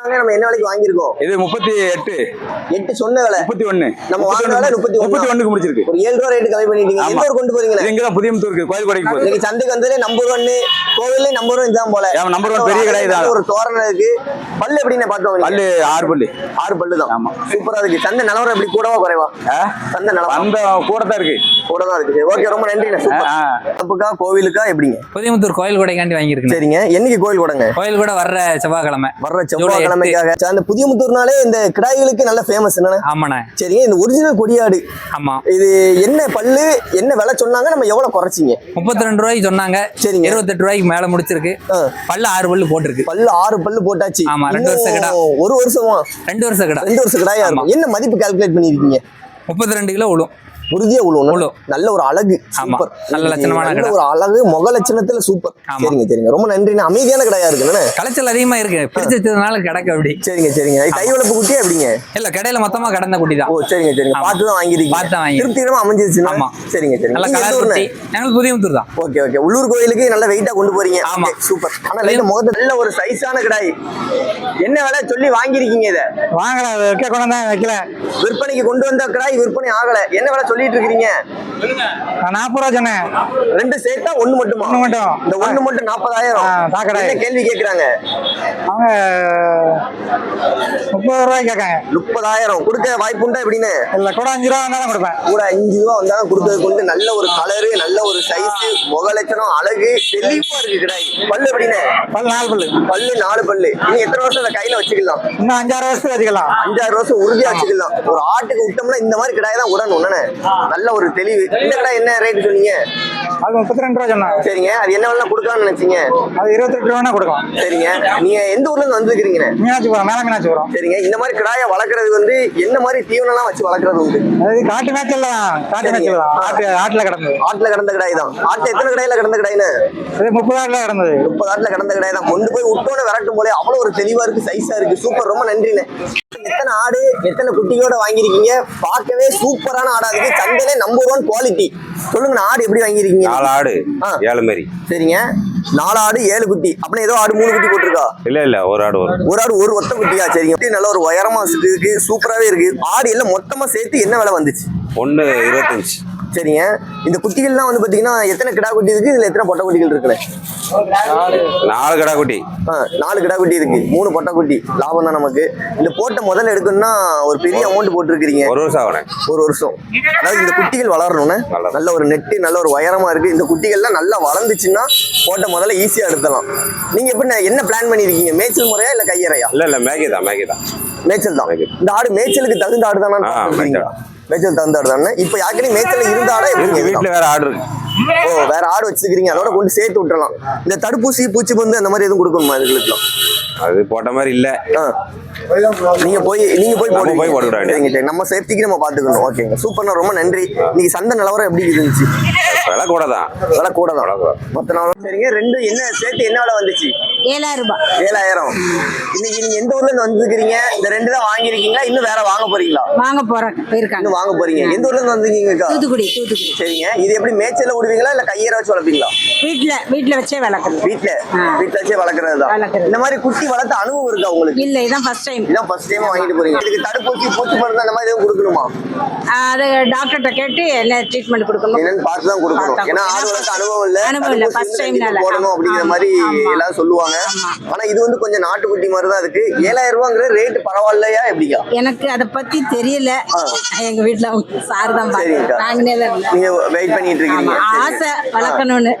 சொன்னாங்க நம்ம என்ன விலைக்கு வாங்கியிருக்கோம்? இது முப்பத்தி எட்டு. எட்டு சொன்ன விலை. முப்பத்தி ஒண்ணு நம்ம வாங்கின விலை முப்பத்தி. முப்பத்தி ஒண்ணுக்கு முடிச்சிருக்கு. ஒரு ஏழு ரூபா ரேட்டு கம்மி பண்ணிட்டீங்க. எந்த ஊர் கொண்டு போறீங்களே? இது இங்கதான் புதிய முத்தூருக்கு கோயில் கொடைக்கு போகுது இன்னைக்கு சந்தைக்கு வந்ததுல நம்பர் ஒன்னு கோவில்ல நம்பர் ஒன் தான் போல. number one பெரிய கடை. ஒரு தோரணம் இருக்கு. பல்லு எப்படின்னு பார்த்தோம் பல்லு ஆறு பல்லு. ஆறு பல்லு தான். ஆமா. சூப்பரா இருக்கு. சந்தை நிலவரம் எப்படி? கூடவா குறைவா? சந்தை நிலவரம். அந்த கூட தான் இருக்கு. கூட தான் இருக்கு ஓகே ரொம்ப ஆ. தப்புக்கா கோவிலுக்கா எப்படிங்க? புதியமுத்தூர் கோயில் கொடைக்காண்டி வாங்கியிருக்கேன் சரிங்க. என்னைக்கு கோயில் கூடங்க? கோயில் கூட வர்ற செவ்வாய்க்கிழமை. வர்ற செவ்வாய்க்கிழமைக்காக சரி, அந்த புதிய முத்தூர்னாலே இந்த கிடாய்களுக்கு நல்ல ஃபேமஸ் என்னண்ணே ஆமாண்ணே. சரிங்க இந்த ஒரிஜினல் கொடியாடு. ஆமா. இது என்ன பல்லு என்ன விலை சொன்னாங்க நம்ம எவ்வளவு குறைச்சிங்க? முப்பத்தி ரெண்டு ரூபாய்க்கு சொன்னாங்க. சரிங்க. இருபத்தெட்டு ரூபாய்க்கு மேல முடிச்சிருக்கு. பல்லு ஆறு பல்லு போட்டிருக்கு. பல்லு ஆறு பல்லு போட்டாச்சு. ஆமா, ரெண்டு இன்னும் வருஷ கிடா. ஒரு வருஷமா? ரெண்டு வருஷம் கடை. ரெண்டு வருஷம் கிடாயா இருக்கும். என்ன மதிப்பு கால்குலேட் பண்ணிருக்கீங்க முப்பத்தி ரெண்டு கிலோ விழும். உறுதியா உழுவணும். உழுவும். நல்ல ஒரு அழகு. சூப்பர் நல்ல லட்சணமான நல்ல. ஒரு அழகு முக லட்சணத்துல சூப்பர். சரிங்க சரிங்க. ரொம்ப நன்றிண்ணே. அமைதியான கடையா இருக்குண்ணே களைச்சல் அதிகமா இருக்கு. பிடிச்ச வச்சதுனால கிடக்கு அப்படி. சரிங்க சரிங்க. கை வளர்ப்பு குட்டியா எப்படிங்க? இல்ல கடையில மொத்தமா கடந்த குட்டி தான். ஓ சரிங்க சரிங்க. பார்த்து தான் வாங்கிருக்கீங்க பார்த்து தான் வாங்கி- திருப்திகரமா அமைஞ்சிருச்சுன்னா ஆமா. சரிங்க சரிங்க. நல்ல கலர்? குட்டி? நாங்கள் புதியமுத்தூர் தான். Okay okay. உள்ளூர் கோயிலுக்கு நல்ல வெயிட்டா கொண்டு போறீங்க. ஆமா. சூப்பர் ஆனா லைட்டா முகத்து நல்ல ஒரு சைஸான கிடாய் என்ன விலை சொல்லி வாங்கியிருக்கீங்க இத? வாங்கல வைக்க கொண்டு தான் வைக்கல. விற்பனைக்கு கொண்டு வந்த கிடாய் விற்பனை ஆகல. என்ன விலை சொல்லிட்டு இருக்கீங்க நான் நாற்பது ரூபா சொன்னேன். ரெண்டு சேர்த்தா ஒண்ணு மட்டுமா? ஒண்ணு மட்டும். இந்த ஒண்ணு மட்டும் நாற்பதாயிரம். கேள்வி கேக்குறாங்க? அவங்க முப்பது ரூபாய்க்கு கேட்காங்க. முப்பதாயிரம். கொடுக்க வாய்ப்பு உண்டா எப்படின்னு? இல்லை கூட அஞ்சு ரூபா வந்தாலும் கொடுப்பேன். கூட அஞ்சு ரூபா வந்தாலும் கொடுக்கறது கொண்டு நல்ல ஒரு கலரு நல்ல ஒரு சைஸ் முக லட்சணம் அழகு தெளிவா இருக்கு கிடாய் பல்லு எப்படின்னு? பல் நாலு பல்லு. பல்லு நாலு பல்லு. இனி எத்தனை வருஷம் கையில வச்சுக்கலாம்? இன்னும் அஞ்சாறு வருஷத்துக்கு வச்சுக்கலாம். அஞ்சாறு வருஷம் உறுதியா வச்சுக்கலாம். ஒரு ஆட்டுக்கு விட்டோம்னா இந்த மாதிரி கிடாய் தான் விடணும் என்னண்ணே? நல்ல ஒரு தெளிவு. இந்த கிடாய் என்ன ரேட் சொன்னீங்க? அது முப்பத்தி ரெண்டு ரூபா சொன்னாங்க சரிங்க. அது என்ன வேணா கொடுக்கலாம்னு நினைச்சீங்க? அது இருபத்தெட்டு ரூபா கொடுக்கலாம். சரிங்க. நீங்க எந்த ஊர்ல இருந்து வந்திருக்கிறீங்க மீனாட்சிபுரம் மேலே மீனாட்சிபுரம். சரிங்க. இந்த மாதிரி கிடாயை வளர்க்கறது வந்து என்ன மாதிரி தீவனம்லாம் வச்சு வளர்க்கறது உண்டு? அது காட்டு மேய்ச்சல் தான். காட்டு மேய்ச்சல் தான். ஆட்டில் கிடந்தது. ஆட்டுல கிடந்த கிடாய் தான். ஆட்டுல எத்தனை கடையில கிடந்த கிடாய்னு அது முப்பது ஆட்டில் கிடந்தது. முப்பது ஆட்டுல கிடந்த கிடாய் தான். கொண்டு போய் விட்டோன்னு விரட்டும் போலே அவ்வளவு ஒரு தெளிவா இருக்கு சைஸா இருக்கு. சூப்பர் ரொம்ப நன்றிண்ணே. எத்தனை ஆடு எத்தனை குட்டிகளோட வாங்கியிருக்கீங்க? பார்க்கவே சூப்பரான ஆடா இருக்கு. சந்தையிலே நம்பர் ஒன் குவாலிட்டி சொல்லுங்க ஆடு எப்படி வாங்கியிருக்கீங்க? நாலு ஆடு. ஏழு மாதிரி சரிங்க. நாலு ஆடு ஏழு குட்டி. அப்படின்னா ஏதோ ஆடு மூணு குட்டி போட்டிருக்கா? இல்ல இல்ல ஒரு ஆடு வரும் ஒரு ஆடு ஒரு ஒத்த குட்டியா? சரிங்க. நல்ல ஒரு உயரமா இருக்கு சூப்பராவே இருக்கு. ஆடு எல்லாம் மொத்தமா சேர்த்து என்ன விலை வந்துச்சு? ஒண்ணு இருபத்தஞ்சு. சரிங்க. இந்த குட்டிகள்லாம் வந்து பாத்தீங்கன்னா எத்தனை கிடா குட்டி இருக்கு? இதுல எத்தனை பொட்டை குட்டிகள் இருக்குல்ல நாலு கடா குட்டி. ஆ, நாலு கிடா குட்டி இருக்கு. மூணு பொட்டை குட்டி. லாபம் தான் நமக்கு. இந்த போட்ட முதல்ல எடுக்கணும்னா ஒரு பெரிய அமௌண்ட் போட்டிருக்கிறீங்க. ஒரு வருஷம் ஆகணும் ஒரு வருஷம். அதாவது இந்த குட்டிகள் வளரணும்னு வளரணும். நல்ல ஒரு நெட்டு நல்ல ஒரு உயரமா இருக்கு. இந்த குட்டிகள்லாம் நல்லா வளர்ந்துச்சுன்னா போட்ட முதல்ல ஈஸியா எடுத்தலாம் நீங்க எப்படி என்ன பிளான் பண்ணிருக்கீங்க மேய்ச்சல் முறையா இல்ல கையறையா? இல்ல இல்ல மேகி தான் மேகி தான். மேய்ச்சல் தான். இந்த ஆடு மேய்ச்சலுக்கு தகுந்த ஆடு தானே. மேய்ச்சல். மேய்ச்சல் தகுந்த ஆடு தானே இப்போ யாருக்கே மேய்ச்சல் இருந்த ஆடா எப்படி இருக்கு கேட்கலாம்? வீட்டுல வேற ஆடு இருக்கு வேற ஆடு வச்சிருக்கீங்க அதோட கொண்டு சேர்த்து விட்டுறலாம். இந்த தடுப்பூசி பூச்சி மருந்து அந்த மாதிரி எதுவும் கொடுக்கணுமா இதுகளுக்குலாம் அது போட்ட மாதிரி இல்ல. நீங்க போய் நீங்க போய் போடுவீங்க. போய் போட்டுக்கிட வேண்டியது. சரிங்க சரி நம்ம சேஃப்டிக்கு நம்ம பாத்துக்கணும் ஓகேங்க. சூப்பர்ண்ணா ரொம்ப நன்றி. இன்னைக்கு சந்தை நிலவரம் எப்படி இருந்துச்சு? விலை கூட தான். விலை கூட தான். மொத்த நாள். சரிங்க ரெண்டு என்ன சேர்த்து என்ன விலை வந்துச்சு? ஏழாயிரம் ரூபாய். ஏழாயிரம். இன்னைக்கு நீங்க எந்த ஊர்ல இருந்து வந்திருக்கீங்க இந்த ரெண்டு தான் வாங்கியிருக்கீங்களா? இன்னும் வேற வாங்க போறீங்களா? வாங்க போறேன் போயிருக்காங்க. இன்னும் வாங்க போறீங்க. எந்த ஊர்ல இருந்து தூத்துக்குடி தூத்துக்குடி. சரிங்க. இது எப்படி மேய்ச்சல்ல விடுவீங்களா இல்ல கையற வச்சு வளர்ப்பீங்களா? வீட்டுல வீட்டுல வச்சே வளர்க்குறது. வீட்ல ஆ. வீட்ல வச்சே வளர்க்கறது. தான். இந்த மாதிரி குட்டி வளர்த்த அனுபவம் இருக்கா உங்களுக்கு? இல்ல இதான் ஃபர்ஸ்ட் டைம் இதான் ஃபர்ஸ்ட் டைம் வாங்கிட்டு போறீங்க. இதுக்கு தடுப்பூசி பூச்சி மருந்து அந்த மாதிரி எதுவும் கொடுக்கணுமா? அது டாக்டர்கிட்ட கேட்டு என்ன ட்ரீட்மெண்ட் கொடுக்கணும். என்னன்னு பார்த்து தான் கொடுக்கணும் ஏன்னா ஆடு வளர்க்க அனுபவம் இல்ல. அனுபவம் இல்ல, கண்டிப்பா னால. போடணும் அப்படிங்கிற. மாதிரி ஆமா. எல்லாரும் சொல்லுவாங்க. ஆனா இது வந்து கொஞ்சம் நாட்டுக்குட்டி மாதிரி தான் இருக்கு. ஏழாயிரம் ரூபாங்கிற ரேட் பரவாயில்லையா எப்படியா எனக்கு அதை பத்தி தெரியல. எங்க வீட்டுல சார் தான். நீங்க வெயிட் பண்ணிட்டு இருக்கீங்க. ஆசை வளர்க்கணும்னு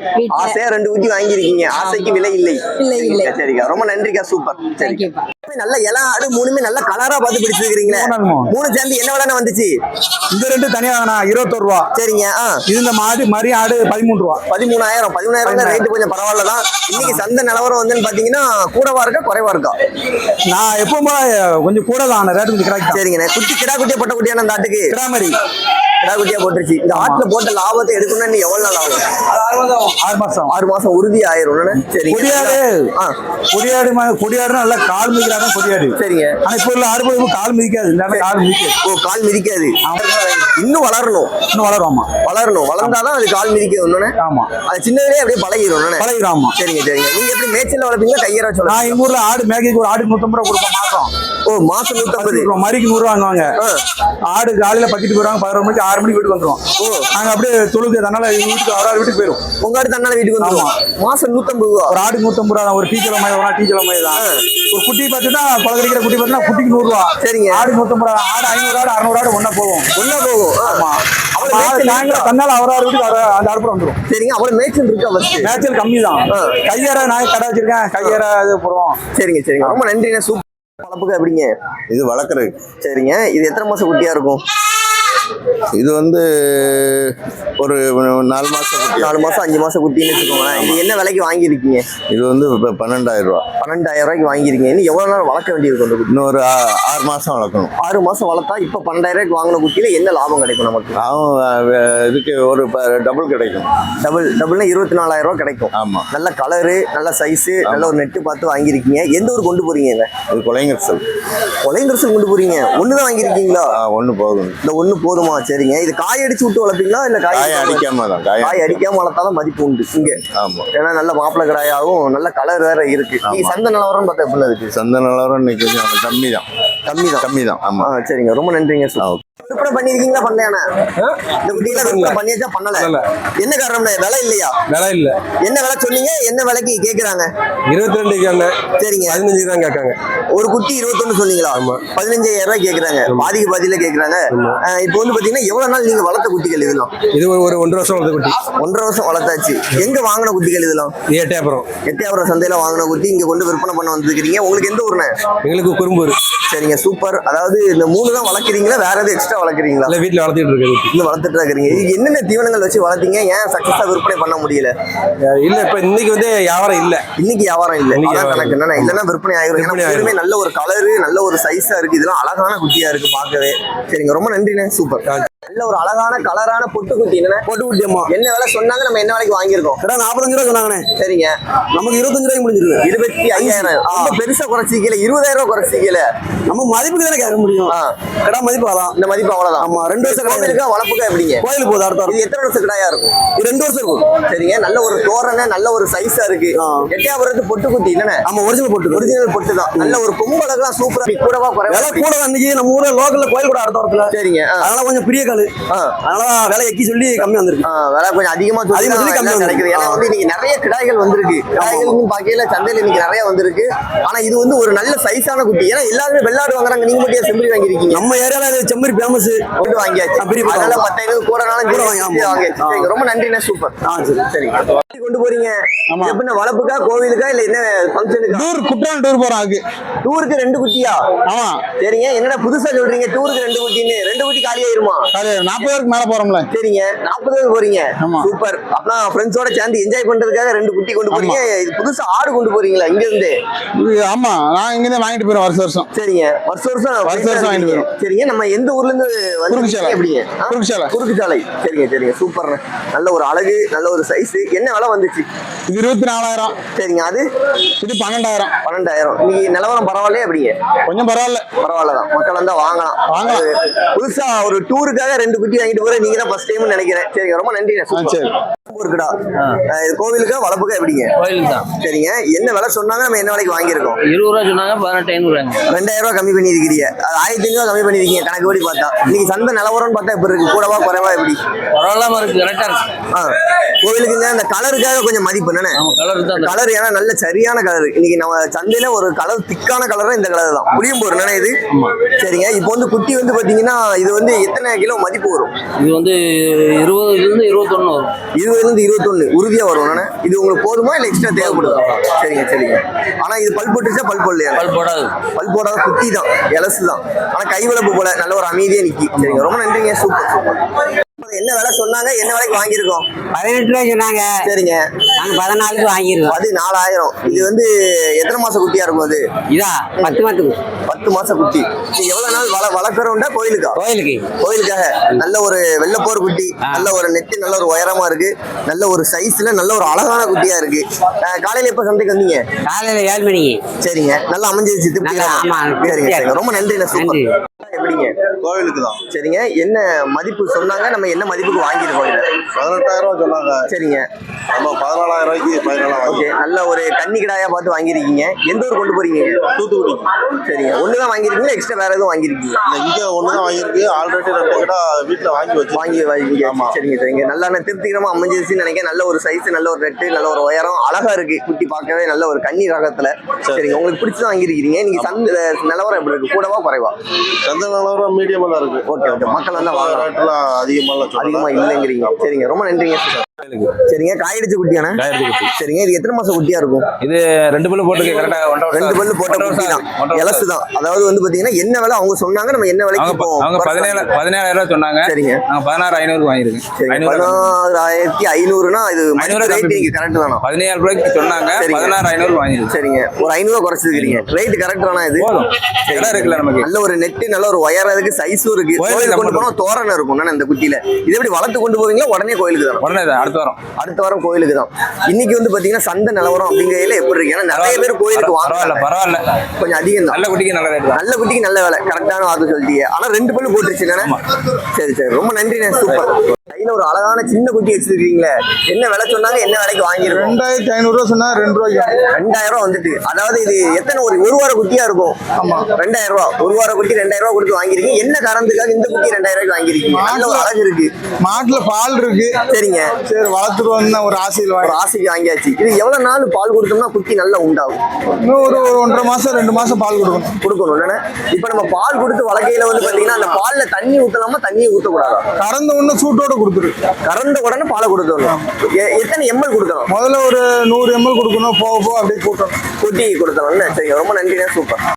ஆசையா ரெண்டு குட்டி வாங்கியிருக்கீங்க. ஆசைக்கு விலை இல்லை. இல்லை, இல்லை. சரிக்கா, ரொம்ப நன்றிக்கா சூப்பர். சரி நல்ல இலை ஆடு மூணுமே நல்ல கலரா பார்த்து பிடிச்சிருக்கீங்களே மூணு சேர்ந்து என்ன விலைன்னு வந்துச்சு? இந்த ரெண்டு தனியாக வாங்கினா இருபத்தொரு ரூபா. சரிங்க ஆ. இது இந்த மாடு மரி ஆடு பதிமூணு ரூபா. பதிமூணாயிரம். பதிமூணாயிரம் ரேட்டு கொஞ்சம் பரவாயில்ல தான். இன்னைக்கு சந்தை நிலவரம் வந்துன்னு பாத்தீங்கன்னா கூடவா இருக்கா குறைவா இருக்கா? நான் எப்பவும் கொஞ்சம் கூட தான் ரேட்டு கொஞ்சம் கரெக்ட் சரிங்கண்ணே. குட்டி கிடா குட்டியா பொட்டை குட்டியான அந்த ஆட்டுக்கு? கிராமரி கிடா குட்டியா போட்டுருச்சு. இந்த ஆட்டுல போட்ட லாபத்தை எடுக்கணும்னா எவ்வளவு நாள் ஆகும்? ஆறு மாசம். ஆறு மாசம் உறுதி ஆயிரும் சரி கொடியாடு கொடியாடு கொடியாடு நல்லா கால் மிதிக்கிறாங்க கொடியாடு சரிங்க. ஆனா இப்ப உள்ள ஆடு போய் கால் மிதிக்காது. கால் மிதிக்காது. ஓ கால் மிதிக்காது. இன்னும் வளரணும். இன்னும் வளருவாமா வளரணும். வளர்ந்தாதான் அது கால் மிதிக்க ஒண்ணுனே ஆமா. அது சின்னதுலயே அப்படியே பழகிடும். பழகிடாமா சரிங்க சரிங்க. நீங்க எப்படி மேய்ச்சல் வளர்ப்பீங்களா கையற சொல்ல நான் எங்க ஊர்ல ஆடு மேய்க்கு ஒரு ஆடு நூத்தம்பது ரூபா கொடுப்போம் மாசம். மாசம் நூத்தம்பது. மறிக்கு நூறு வாங்குவாங்க. ஆடு காலையில பக்கெட்டு போயிருவாங்க பதினோரு மணிக்கு ஆறு மணிக்கு வீட்டுக்கு வந்துரும். நாங்க அப்படியே தொழுது அதனால வீட்டுக்கு ஆறு வீட்டுக்கு போயிரும். உங்க அடுத்து தன்னால வீட்டுக்கு வந்துரும். மாசம் நூத்தம்பது ரூபா. ஒரு ஆடு நூத்தம்பது ரூபா ஒரு டீ கிலோ மாதிரி ஒரு டீ கிலோ மாதிரி தான். ஒரு குட்டி பார்த்தீங்கன்னா பழகிற குட்டி பார்த்தீங்கன்னா குட்டிக்கு நூறு ரூபா. சரிங்க. ஆடு நூத்தம்பது ரூபா ஆடு ஐநூறு ஆடு அறுநூறு ஆடு ஒண்ணா போகும். ஒன்னா போகும். ஆமா. ஆடு? தன்னால அவர் ஆறு வீட்டுக்கு அந்த அடுப்புல வந்துரும். சரிங்க. அவ்வளவு மேய்ச்சல் இருக்கா மேய்ச்சல் கம்மி தான். கையற நான் கடை வச்சிருக்கேன். கையற இது போடுவோம். சரிங்க சரிங்க. ரொம்ப நன்றிண்ணே. சூப்பர் வளர்ப்புக்கு எப்படிங்க இது வளர்க்குறது சரிங்க. இது எத்தனை மாசம் குட்டியா இருக்கும்? இது வந்து ஒரு நாலு குட்டி. நாலு மாசம் அஞ்சு மாசம் குட்டின்னு வச்சுக்கோங்களேன். இது என்ன விலைக்கு வாங்கியிருக்கீங்க? இது வந்து இப்போ பன்னெண்டாயிரம் ரூபா. பன்னெண்டாயிரம் ரூபாய்க்கு வாங்கியிருக்கீங்க. இன்னும் எவ்வளவு நாள் வளர்க்க வேண்டியிருக்கும் அந்த குட்டி இன்னொரு ஆறு மாசம் வளர்க்கணும். ஆறு மாசம் வளர்த்தா இப்ப பன்னெண்டாயிரம் ரூபாய்க்கு வாங்கின குட்டியில என்ன லாபம் கிடைக்கும் நமக்கு? அவன் இதுக்கு ஒரு டபுள் கிடைக்கும். டபுள் டபுள்னா இருபத்தி நாலாயிரம் ரூபாய் கிடைக்கும். ஆமா. நல்ல கலரு நல்ல சைஸ் நல்ல ஒரு நெட்டு பார்த்து வாங்கியிருக்கீங்க. எந்த ஊர் கொண்டு போறீங்க இது? கொலைங்கர் செல் கொலைந்தரசு கொண்டு போறீங்க. ஒண்ணுதான் வாங்கியிருக்கீங்களா? ஒன்று போதும். இந்த ஒண்ணு போதுமா? சரிங்க. இது காய் அடிச்சு விட்டு வளர்ப்பீங்களா இல்ல காய் அடிக்காம தான் காய அடிக்காம. வளர்த்தாதான் மதிப்பு உண்டு இங்க. ஆமா. ஏன்னா நல்ல மாப்பிளை கடாயாவும் நல்ல கலர் வேற இருக்கு. ஆமா. சந்தை நிலவரம் பார்த்தா எப்படி இருக்கு? சந்த நிலவரம் இன்னைக்கு கம்மி தான் கம்மி தான் கம்மி தான் ஆமா சரிங்க. ரொம்ப நன்றிங்க சார். விற்பனை பண்ணிருக்கீங்களா பண்ணலையாண்ணா? இந்த குட்டியில விற்பனை பண்ணியாச்சா பண்ணல? என்ன காரணம்னா விலை இல்லையா? விலை இல்ல. என்ன விலை சொன்னீங்க? என்ன விலைக்கு கேக்குறாங்க? இருபத்தி ரெண்டு சரிங்க. பதினஞ்சு தான் கேட்காங்க. ஒரு குட்டி இருபத்தொன்னு சொன்னீங்களா? பதினஞ்சாயிரம் ரூபாய் கேக்குறாங்க. பாதிக்கு பாதியில கேக்குறாங்க. இப்போ வந்து பாத்தீங்கன்னா எவ்வளவு நாள் நீங்க வளர்த்த குட்டிகள் இதெல்லாம் இது ஒரு ஒன்றரை வருஷம் வளர்த்த குட்டி. ஒன்றரை வருஷம் வளர்த்தாச்சு. எங்க வாங்கின குட்டிகள் இதெல்லாம் இது எட்டயபுரம் எட்டியாபுரம் சந்தையில வாங்கின குட்டி இங்க கொண்டு விற்பனை பண்ண வந்திருக்கீங்க உங்களுக்கு எந்த ஊர்ண்ணே? எங்களுக்கு குறும்பூர். சரிங்க சூப்பர். அதாவது இந்த மூணு தான் வளர்க்குறீங்களா வேற எதுவும் எக்ஸ்ட்ரா வளர்க்குறீங்களா? இல்ல வீட்டுல வளர்த்திட்டு இருக்கு குட்டி இன்னும் வளர்த்துட்டு தான் இருக்கிறீங்க இதுக்கு என்னென்ன தீவனங்கள் வச்சு வளர்த்தீங்க? ஏன் சக்சஸா விற்பனை பண்ண முடியல? இல்ல இப்ப இன்னைக்கு வந்து வியாபாரம் இல்ல. இன்னைக்கு வியாபாரம் இல்ல. இன்னைக்கு கணக்கு என்னன்னா இல்லைன்னா விற்பனை ஆயிரும். ஏன்னா நல்ல ஒரு கலரு நல்ல ஒரு சைஸா இருக்கு. இதெல்லாம் அழகான குட்டியா இருக்கு பார்க்கவே. சரிங்க ரொம்ப நன்றிண்ணே. சூப்பர். நல்ல ஒரு அழகான கலரான பொட்டு குட்டி என்னண்ணே பொட்டு குட்டி அம்மா. என்ன விலை சொன்னாங்க நம்ம என்ன விலைக்கு வாங்கியிருக்கோம்? கடை நாற்பத்தஞ்சு ரூபா சொன்னாங்கண்ணே. சரிங்க. நமக்கு இருபத்தஞ்சு ரூபாய்க்கு முடிஞ்சிருக்கு இருபத்தி ஐயாயிரம். ரொம்ப பெருசா குறைச்சிக்கல இருபதாயிரம் ரூபாய் குறைச்சிக்கல நம்ம மதிப்புக்கு தானே கேட்க முடியும். கடை மதிப்பு அதான் இந்த மதிப்பு அவ்வளவுதான் ஆமா, ரெண்டு வருஷம் கிடையாது. கோவிலுக்கா வளர்ப்புக்கா எப்படிங்க? கோயிலுக்கு போகுது அடுத்த இது எத்தனை வருஷம் கிடாயா இருக்கும்? இது ரெண்டு வருஷம் இருக்கும். சரிங்க நல்ல ஒரு தோரணை நல்ல ஒரு சைஸா இருக்கு. எட்டியாபுரத்து பொட்டு குட்டி என்னண்ணே? ஆமா ஒரிஜினல் போட்டு. ஒரிஜினல் பொட்டு தான். நல்ல ஒரு பொம்பளக்கெல்லாம் சூப்பரா கூடவா குறைவா கூட அன்னைக்கு நம்ம ஊர்ல லோக்கல்ல கோயில் கூட அடுத்த வாரத்துல. சரிங்க. அதனால கொஞ்சம் பெரிய காலு ஆ. அதனால விலை எக்கி சொல்லி கம்மி வந்திருக்கு. விலை கொஞ்சம் அதிகமா அதிகமா சொல்லி கம்மியா கிடைக்குது. ஏன்னா. வந்து இன்னைக்கு நிறைய கிடாய்கள் வந்திருக்கு. கிடாய்கள் பாக்கையில சந்தையில இன்னைக்கு நிறைய வந்திருக்கு. ஆனா இது வந்து ஒரு நல்ல சைஸான குட்டி. ஏன்னா எல்லாருமே வெள்ளாடு வாங்குறாங்க. நீங்க மட்டும் செம்பரி வாங்கிருக்கீங்க நம்ம ஏரியால செம்மறி ஃபேமஸ் வாங்கியாச்சு. அதனால இது கூட நாளும் கூட. வாங்கியாச்சு. ரொம்ப நன்றிண்ணே. சூப்பர். சரி. கொண்டு போறீங்க. ஆமா. எப்படின்னா வளப்புக்கா கோவிலுக்கா இல்ல என்ன ஃபங்க்ஷனுக்கா டூர் குற்றாலம் டூர் அதுக்கு. டூருக்கு ரெண்டு குட்டியா? ஆமா. சரிங்க. என்னடா புதுசா சொல்றீங்க? டூருக்கு ரெண்டு குட்டின்னு. ரெண்டு குட்டி காலியாயிருமா? நாற்பது பேருக்கு மேல போறோம்ல. சரிங்க. நாற்பது பேர் போறீங்க. ஆமா. சூப்பர். அப்பனா ஃப்ரெண்ட்ஸோட சேர்ந்து என்ஜாய் பண்றதுக்காக ரெண்டு குட்டி கொண்டு போறீங்க. இது புதுசா ஆடு கொண்டு போறீங்களா இங்க இருந்து ஆமா. நான் இங்க இருந்து வாங்கிட்டு போறோம் வருஷம் வருஷம். சரிங்க. வருஷம் வருஷம் வருஷம் வருஷம் வாங்கிட்டு. சரிங்க. நம்ம எந்த ஊர்ல இருந்து குறுக்குச்சாலை. எப்படிங்க? குறுக்குச்சாலை. குறுக்குச்சாலை. சரிங்க சரிங்க. சூப்பர்ண்ணே நல்ல ஒரு அழகு நல்ல ஒரு சைஸ் என்ன விலை வந்துச்சு? இது இருபத்தி நாலாயிரம் சரிங்க. அது? இது பன்னெண்டாயிரம். பன்னெண்டாயிரம். இன்னைக்கு நிலவரம் பரவாயில்லையே எப்படிங்க கொஞ்சம் பரவாயில்ல. பரவாயில்லதான் மக்கள் வந்தா வாங்கலாம். வாங்கலாம். அது புதுசா ஒரு டூருக்காக ரெண்டு குட்டி வாங்கிட்டு போற நீங்க தான் ஃபர்ஸ்ட் டைம் நினைக்கிறேன். சரிங்க ரொம்ப நன்றி சரி. இருக்குடா இது கோவிலுக்கா வளப்புக்கா எப்படிங்க? கோயில் தான். சரிங்க. என்ன விலை சொன்னாங்க நம்ம என்ன விலைக்கு வாங்கியிருக்கோம்? இருபது ரூபா சொன்னாங்க பதினெட்டு ஐநூறுவாங்க. ரெண்டாயிரம் ரூபாய் கம்மி பண்ணிருக்கீங்க அது ஆயிரத்தி ஐநூறு கம்மி பண்ணிருக்கீங்க கணக்கு படி பார்த்தா. இன்னைக்கு சந்தை நிலவரம்னு பார்த்தா எப்படி இருக்கு? கூடவா குறைவா எப்படி? பரவாயில்லாம இருக்கு கரெக்டா இருக்கு. ஆ. கோவிலுக்குங்க இந்த கலருக்காக கொஞ்சம் மதிப்பு என்னண்ணே நம்ம கலர் தான். அந்த- கலர் ஏன்னா நல்ல சரியான கலர் இன்னைக்கு நம்ம சந்தையில ஒரு கலர் திக்கான கலர் இந்த கலர் தான். என்னண்ணே இது? சரிங்க. இப்போ வந்து குட்டி வந்து பாத்தீங்கன்னா இது வந்து எத்தனை கிலோ மதிப்பு வரும்? இது வந்து இருபதுல இருந்து இருபத்தொன்னு வரும். இருபதுல இருந்து இருபத்தொன்னு. உறுதியா வரும் இது உங்களுக்கு போதுமா இல்ல எக்ஸ்ட்ரா தேவைப்படுதா சரிங்க சரிங்க. ஆனா இது பல் போட்டுச்சா பல் போடலையா? பல் போடாது. பல் போடாத குட்டி தான் எலசு தான் ஆனா கை வளர்ப்பு போல நல்ல ஒரு அமைதியா நிக்கி. சரிங்க ரொம்ப நன்றிங்க சூப்பர் சூப்பர். என்ன விலை சொன்னாங்க என்ன விலைக்கு வாங்கியிருக்கோம்? பதினெட்டு ரூபாய் சொன்னாங்க. சரிங்க. நாங்க பதினாலுக்கு வாங்கிருக்கோம் அது நாலாயிரம் இது வந்து எத்தனை மாச குட்டியா இருக்கும் அது? இதா பத்து மாத்துக்கு பத்து மாச குட்டி. நீ எவ்வளவு நாள் வள வளர்க்குறோம்டா கோயிலுக்கா? கோயிலுக்கு. கோயிலுக்காக. நல்ல ஒரு வெள்ளப்போர் குட்டி நல்ல ஒரு நெட்டு நல்ல ஒரு உயரமா இருக்கு. நல்ல ஒரு சைஸ்ல நல்ல ஒரு அழகான குட்டியா இருக்கு. காலையில எப்ப சந்தைக்கு வந்தீங்க? காலையில ஏழு மணிக்கு சரிங்க. நல்லா அமைஞ்சிருச்சு சரிங்க ரொம்ப நன்றி. எப்படிங்க கோவிலுக்கு தான். சரிங்க. என்ன மதிப்பு சொன்னாங்க? நம்ம என்ன மதிப்புக்கு வாங்கியிருக்கோம் இதை பதினெட்டாயிரம் ரூபா சொன்னாங்க. சரிங்க. நம்ம பதினாலாயிரம் ரூபாய்க்கு பதினாலாம் ஓகே. நல்ல ஒரு கன்னி கிடாயா பார்த்து வாங்கியிருக்கீங்க. எந்த ஊர் கொண்டு போறீங்க? தூத்துக்குடிக்கு சரிங்க. ஒன்று தான் வாங்கியிருக்கீங்களா? எக்ஸ்ட்ரா வேற எதுவும் வாங்கியிருக்கீங்க இங்கே ஒன்று தான் வாங்கியிருக்கு. ஆல்ரெடி ரெண்டு கடை வீட்டில் வாங்கி வச்சு வாங்கி வாங்கி. சரிங்க சரிங்க. நல்லா திருப்திகரமா அமைஞ்சிருச்சுன்னு நினைக்கிறேன். நல்ல ஒரு சைஸ் நல்ல ஒரு நெட்டு நல்ல ஒரு உயரம். அழகா இருக்கு. குட்டி பார்க்கவே நல்ல ஒரு கன்னி ரகத்துல. சரிங்க. உங்களுக்கு பிடிச்சது வாங்கியிருக்கீங்க நீங்க சந்தை நிலவரம் எப்படி இருக்கு? கூடவா குறைவா? சந்தை நிலவரம் மீடியமாக தான் இருக்கு. Okay okay. மக்கள் வந்து ரேட்டெல்லாம் அதிகமாக அதிகமா இல்லைங்கிறீங்க. சரிங்க. ரொம்ப நன்றிங்க சரிங்க காயடிச்ச குட்டியானே சரிங்க இது எத்தனை மாசம் குட்டியா இருக்கும்? இது ரெண்டு பல்லு போட்டுருக்கு கரெக்டா ரெண்டு பல்லு போட்ட குட்டி தான். இலசு தான். அதாவது வந்து பாத்தீங்கன்னா என்ன விலை அவங்க சொன்னாங்க நம்ம என்ன விலைக்கு இப்போ அவங்க பதினேழு பதினேழாயிரம் ரூபாய் சொன்னாங்க. சரிங்க. நாங்க பதினாறு ஐநூறுக்கு வாங்கியிருக்கேன் ஐநூறு பதினாறாயிரத்தி ஐநூறுனா இது ஐநூறு ரேட் நீங்க கரெக்ட் தானா? பதினேழு ரூபாய்க்கு சொன்னாங்க. பதினாறு ஐநூறு வாங்கியிருக்கேன் சரிங்க. ஒரு ஐநூறுவா குறைச்சிருக்கீங்க ரேட் கரெக்ட் தானா இது? இடம் இருக்குல்ல நமக்கு. நல்ல ஒரு நெட்டு நல்ல ஒரு ஒயர் இருக்கு சைஸும் இருக்கு. கோயிலுக்கு கொண்டு போனா தோரணம் இருக்கும் இந்த குட்டியில. இது எப்படி வளர்த்து கொண்டு போவீங்களா உடனே கோயிலுக்கு தானே? உடனே அடுத்த வாரம். அடுத்த வாரம் கோயிலுக்கு தான். இன்னைக்கு வந்து பாத்தீங்கன்னா சந்தை நிலவரம் அப்படிங்கையில எப்படி இருக்கு? ஏன்னா நிறைய பேர் கோயிலுக்கு பரவாயில்ல வாங்க பரவாயில்ல. கொஞ்சம் அதிகம் தான். நல்ல குட்டிக்கு நல்ல ரேட் நல்ல குட்டிக்கு நல்ல வேலை. கரெக்டான வாக்கு சொல்லிட்டீங்க. ஆனா ரெண்டு பல்லு போட்டுருச்சு சரி சரி. ரொம்ப நன்றிண்ணே. சூப்பர். கையில ஒரு அழகான சின்ன குட்டி வச்சிருக்கீங்களே? என்ன விலை சொன்னாங்க? என்ன விலைக்கு வாங்கிருக்கோம் ரெண்டாயிரத்தி ஐநூறுரூவா சொன்னா ரெண்டு ரூபாய்க்கு ரெண்டாயிரம் ரூபா வந்துட்டு. அதாவது இது எத்தனை ஒரு ஒரு வார குட்டியா இருக்கும்? ஆமா. ரெண்டாயிரம் ரூபா. ஒரு வார குட்டி ரெண்டாயிரம் ரூபா கொடுத்து வாங்கிருக்கீங்க என்ன காரணத்துக்காக இந்த குட்டி ரெண்டாயிரம் ரூபாய்க்கு வாங்கிருக்கீங்க நல்ல ஒரு அழகு இருக்கு. மாட்டுல பால் இருக்கு. சரிங்க. சரி வளர்த்துட்டு வந்து ஒரு ஆசையில் ஒரு ஆசைக்கு வாங்கியாச்சு. இது எவ்வளவு நாள் பால் கொடுத்தோம்னா குட்டி நல்லா உண்டாகும்? இன்னும் ஒரு ஒன்றரை மாசம் ரெண்டு மாசம் பால் கொடுக்கணும். கொடுக்கணும். என்னன்னா? இப்ப நம்ம பால் கொடுத்து வளர்க்கையில வந்து பாத்தீங்கன்னா அந்த பால்ல தண்ணி ஊத்தலாமா? தண்ணியை ஊத்தக்கூடாதா? கறந்த உடனே சூட்டோட கொடுத்துரு கறந்த உடனே பாலை கொடுத்தணும் எ- எத்தனை எம்எல் கொடுக்கணும்? முதல்ல ஒரு நூறு எம்எல் கொடுக்கணும். போக போக அப்படியே கூட்டணும். குட்டி கொடுத்தணும் சரி ரொம்ப நன்றிண்ணே சூப்பர்.